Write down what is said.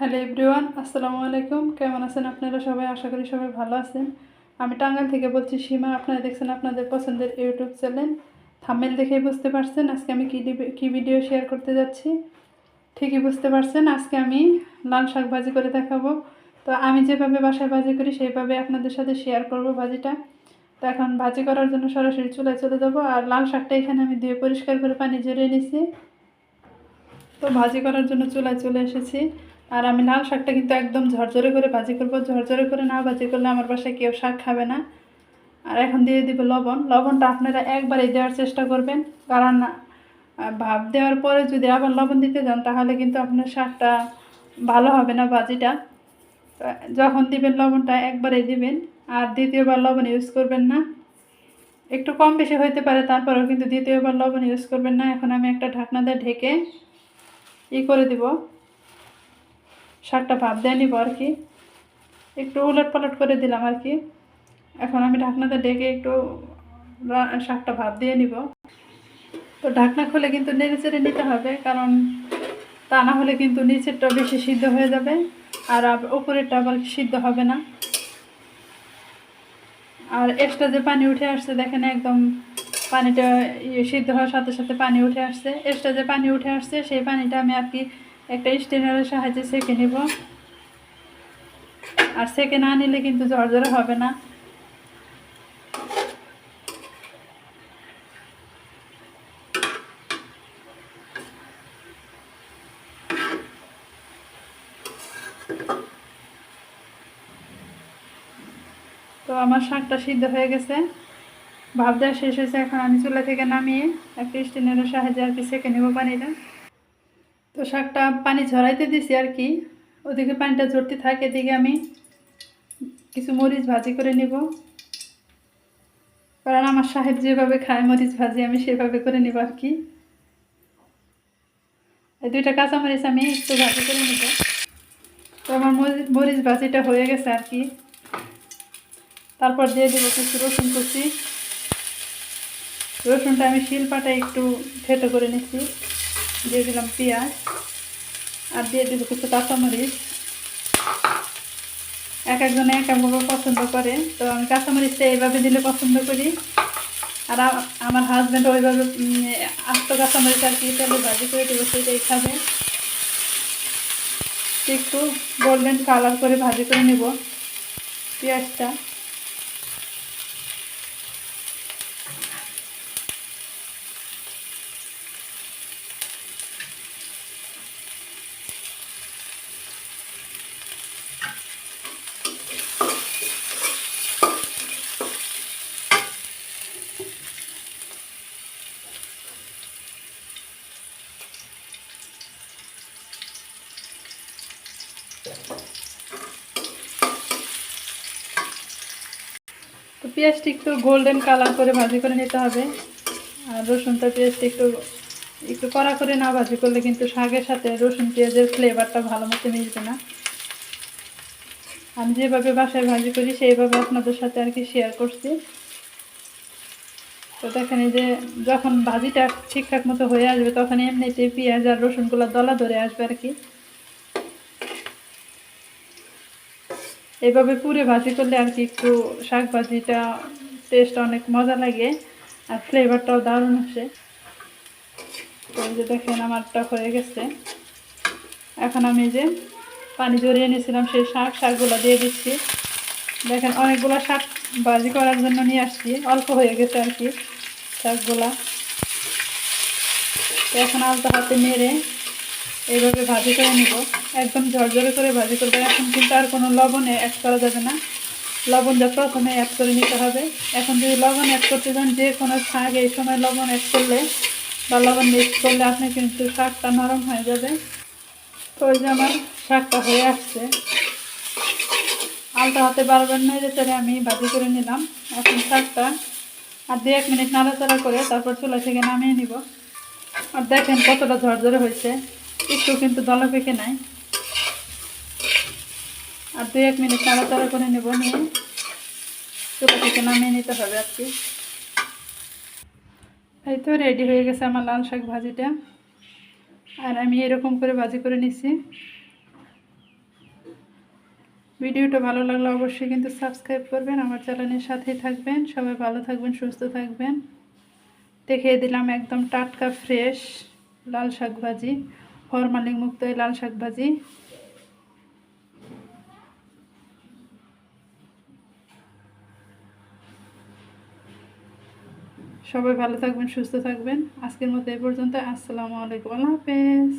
Hello everyone, আসসালামু আলাইকুম। কেমন আছেন আপনারা সবাই? আশা করি সবাই ভালো আছেন। আমি টাঙ্গাইল থেকে বলছি সীমা। আপনারা দেখছেন আপনাদের পছন্দের ইউটিউব চ্যানেল। থামেল দেখেই বুঝতে পারছেন আজকে আমি কী কী ভিডিও শেয়ার করতে যাচ্ছি। ঠিকই বুঝতে পারছেন, আজকে আমি লাল শাক ভাজি করে দেখাবো। তো আমি যেভাবে বাসায় ভাজি করি, সেইভাবে আপনাদের সাথে শেয়ার করব ভাজিটা। তো এখন ভাজি করার জন্য সরাসরি চুলায় চলে যাব। আর লাল শাকটা এখানে আমি ধুয়ে পরিষ্কার করে পানি জড়িয়ে নিছি তো ভাজি করার জন্য চুলায় চলে এসেছি। আর আমি লাল শাকটা কিন্তু একদম ঝরঝরে করে ভাজি করব। ঝরঝরে করে না ভাজি করলে আমার বাসায় কেউ শাক খাবে না। আর এখন দিয়ে দিব লবণ। লবণটা আপনারা একবারে দেওয়ার চেষ্টা করবেন। কারণ ভাব দেওয়ার পরে যদি আবার লবণ দিতে যান, তাহলে কিন্তু আপনার শাকটা ভালো হবে না ভাজিটা। যখন দিবেন লবণটা একবারে দিবেন। আর দ্বিতীয়বার লবণ ইউজ করবেন না। একটু কম বেশি হইতে পারে, তারপরেও কিন্তু দ্বিতীয়বার লবণ ইউজ করবেন না। এখন আমি একটা ঢাকনা দিয়ে ঢেকে ই করে দিব। শাকটা ভাপ দিয়ে নিব আর কি। একটু উলট পালট করে দিলাম আর কি। এখন আমি ঢাকনাতে ডেকে একটু শাকটা ভাপ দিয়ে নিব। তো ঢাকনা খুলে কিন্তু নেড়ে চেড়ে নিতে হবে, কারণ তা না হলে কিন্তু নিচেরটা বেশি সিদ্ধ হয়ে যাবে, আর উপরেরটা আবার সিদ্ধ হবে না। আর এক্সট্রা যে পানি উঠে আসছে, দেখেন একদম পানিটা ইয়ে সিদ্ধ হওয়ার সাথে সাথে পানি উঠে আসছে। এক্সট্রা যে পানি উঠে আসছে, সেই পানিটা আমি আর কি একটা স্টেনারের সাহায্যে সেঁকে নিব। আর সেঁকে না নিলে কিন্তু ঝরঝরে হবে না। তো আমার শাকটা সিদ্ধ হয়ে গেছে। ভাব দেওয়া শেষ হয়েছে, এখন আমি চুলা থেকে নামিয়ে একটা স্টেনারের সাহায্যে আর কি সেঁকে নেব পানিটা। তো শাকটা পানি ঝরাইতে দিছি আর কি। ওদিকে পানিটা ঝরতে থাকে, এদিকে আমি কিছু মরিচ ভাজি করে নিব। কারণ আমার সাহেব যেভাবে খায়, মরিচ ভাজি আমি সেভাবে করে নিব আর কি। এই দুইটা কাঁচামরিচ আমি একটু ভাজি করে নিব। তো আমার মরিচ- ভাজিটা হয়ে গেছে আর কি। তারপর দিয়ে দেবো কিছু রসুন কুচি। রসুনটা আমি শিলপাটা একটু থেতো করে নিচ্ছি। দিয়ে দিলাম পেঁয়াজ আর দিয়ে দেবো কিছু কাঁচামরিচ। এক একজনে এক একভাবে পছন্দ করে। তো আমি কাঁচামরিচটা এইভাবে দিলে পছন্দ করি। আর আমার হাজব্যান্ড ওইভাবে আস্ত কাঁচামরিচ আর কি তেলে ভাজি করে দেবো সেটাই খাবে। একটু গোল্ডেন কালার করে ভাজি করে নেব পেঁয়াজটা। তো পেঁয়াজটি একটু গোল্ডেন কালার করে ভাজি করে নিতে হবে। আর রসুনটা পেঁয়াজটা একটু একটু কড়া করে না ভাজি করলে কিন্তু শাকের সাথে রসুন পেঁয়াজের ফ্লেভারটা ভালো মতো মিশবে না। আমি যেভাবে বাসায় ভাজি করি, সেইভাবে আপনাদের সাথে আর কি শেয়ার করছি। তো দেখেন যে যখন ভাজিটা ঠিকঠাক মতো হয়ে আসবে, তখন এমনিতে পেঁয়াজ আর রসুনগুলো দলা ধরে আসবে আর কি। এভাবে পুরে ভাজি করলে আর কি একটু শাক ভাজিটা টেস্ট অনেক মজা লাগে আর ফ্লেভারটাও দারুণ আসে। তো এই যে দেখেন আমারটা হয়ে গেছে। এখন আমি যে পানি জড়িয়ে নিয়েছিলাম সেই শাক, শাকগুলো দিয়ে দিচ্ছি। দেখেন অনেকগুলো শাক ভাজি করার জন্য নিয়ে আসছি, অল্প হয়ে গেছে আর কি শাকগুলা। এখন আলতা হাতে মেরে এইভাবে ভাজি করে নিব। একদম ঝরঝরে করে ভাজি করব এখন কিন্তু আর কোনো লবণ অ্যাড করা যাবে না। লবণটা প্রথমে অ্যাড করে নিতে হবে। এখন যদি লবণ অ্যাড করতে চান, যে কোনো শাক এই সময় লবণ অ্যাড করলে বা লবণ মিক্স করলে আপনি কিন্তু শাকটা নরম হয়ে যাবে। তো ওই যে আমার শাকটা হয়ে আসছে। আলতা হাতে বারবার নেড়ে চেড়ে আমি ভাজি করে নিলাম। এখন শাকটা আর দু এক মিনিট নাড়াচাড়া করে তারপর চুলা থেকে নামিয়ে নিব। আর দেখেন কতটা ঝরঝরে হয়েছে। একটু কিন্তু দলা পেকে নাই। আর দু এক মিনিট নাড়াচাড়া করে নেব নিয়ে। চোখা থেকে নামিয়ে নিতে হবে আজকে এই তো রেডি হয়ে গেছে আমার লাল শাক ভাজিটা। আর আমি এরকম করে ভাজি করে নিছি। ভিডিওটা ভালো লাগলে অবশ্যই কিন্তু সাবস্ক্রাইব করবেন, আমার চ্যানেলের সাথেই থাকবেন। সবাই ভালো থাকবেন, সুস্থ থাকবেন। দেখিয়ে দিলাম একদম টাটকা ফ্রেশ লাল শাক ভাজি ফরমালিন মুক্ত এই লাল শাক ভাজি। সবাই ভালো থাকবেন সুস্থ থাকবেন। আজকের মতো এ পর্যন্ত। আসসালামু আলাইকুম। আল্লাহ হাফেজ।